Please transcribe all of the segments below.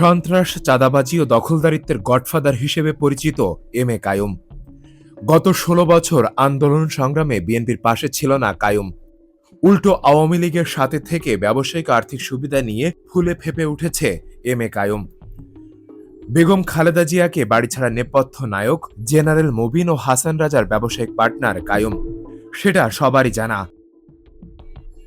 সন্ত্রাস, চাঁদাবাজি ও দখলদারিত্বের গডফাদার হিসেবে পরিচিত এম এ কায়ুম। গত ষোলো বছর আন্দোলন সংগ্রামে বিএনপির পাশে ছিল না কায়ুম। উল্টো আওয়ামী লীগের সাথে থেকে ব্যবসায়িক আর্থিক সুবিধা নিয়ে ফুলে ফেপে উঠেছে এম এ কায়ুম। বেগম খালেদা জিয়াকে বাড়ি ছাড়া নেপথ্য নায়ক, জেনারেল মুবিন ও হাসান রাজার ব্যবসায়িক পার্টনার কায়ুম। সেটা সবারই জানা।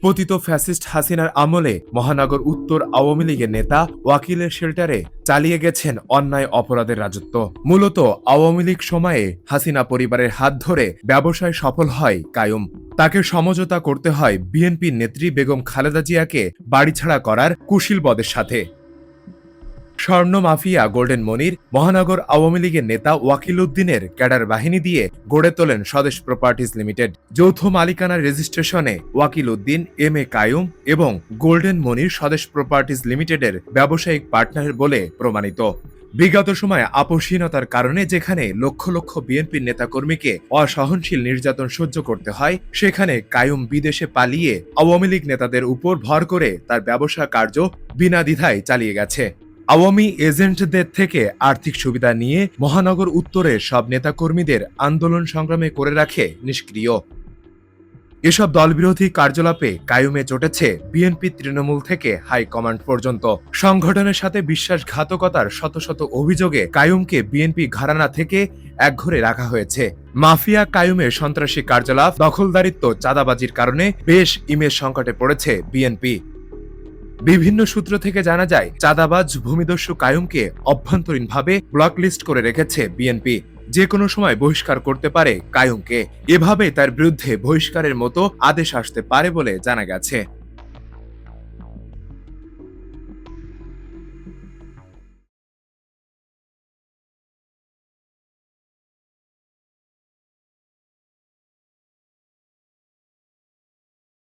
পতিত ফ্যাসিস্ট হাসিনার আমলে মহানগর উত্তর আওয়ামী লীগের নেতা ওয়াকিলের শেল্টারে চালিয়ে গেছেন অন্যায় অপরাধের রাজত্ব। মূলত আওয়ামী লীগ সময়ে হাসিনা পরিবারের হাত ধরে ব্যবসায় সফল হয় কায়ুম। তাকে সমঝোতা করতে হয় বিএনপির নেত্রী বেগম খালেদা জিয়াকে বাড়ি ছাড়া করার কুশিলবদের সাথে। স্বর্ণ মাফিয়া গোল্ডেন মনির, মহানগর আওয়ামী লীগের নেতা ওয়াকিল উদ্দিনের ক্যাডার বাহিনী দিয়ে গড়ে তোলেন স্বদেশ প্রপার্টিজ লিমিটেড। যৌথ মালিকানার রেজিস্ট্রেশনে ওয়াকিল উদ্দিন এম এ কায়ুম এবং গোল্ডেন মনির স্বদেশ প্রপার্টিজ লিমিটেডের ব্যবসায়িক পার্টনার বলে প্রমাণিত। বিগত সময়ে আপোষহীনতার কারণে যেখানে লক্ষ লক্ষ বিএনপির নেতাকর্মীকে অসহনশীল নির্যাতন সহ্য করতে হয়, সেখানে কায়ুম বিদেশে পালিয়ে আওয়ামী লীগ নেতাদের উপর ভর করে তার ব্যবসা কার্য বিনা দ্বিধায় চালিয়ে গেছে। আওয়ামী এজেন্টদের থেকে আর্থিক সুবিধা নিয়ে মহানগর উত্তরের সব নেতাকর্মীদের আন্দোলন সংগ্রামে করে রাখে নিষ্ক্রিয়। এসব দলবিরোধী কার্যকলাপে কায়ুমে চটেছে বিএনপি তৃণমূল থেকে হাইকমান্ড পর্যন্ত। সংগঠনের সাথে বিশ্বাসঘাতকতার শত শত অভিযোগে কায়ুমকে বিএনপি ঘরানা থেকে একঘরে রাখা হয়েছে। মাফিয়া কায়ুমের সন্ত্রাসী কার্যকলাপ, দখলদারিত্ব, চাঁদাবাজির কারণে বেশ ইমেজ সংকটে পড়েছে বিএনপি। বিভিন্ন সূত্র থেকে জানা যায়, চাঁদাবাজ ভূমিদস্যু কায়ুমকে অভ্যন্তরীণভাবে ব্লকলিস্ট করে রেখেছে বিএনপি যে কোনো সময় বহিষ্কার করতে পারে কায়ুমকে। এভাবে তার বিরুদ্ধে বহিষ্কারের মতো আদেশ আসতে পারে বলে জানা গেছে।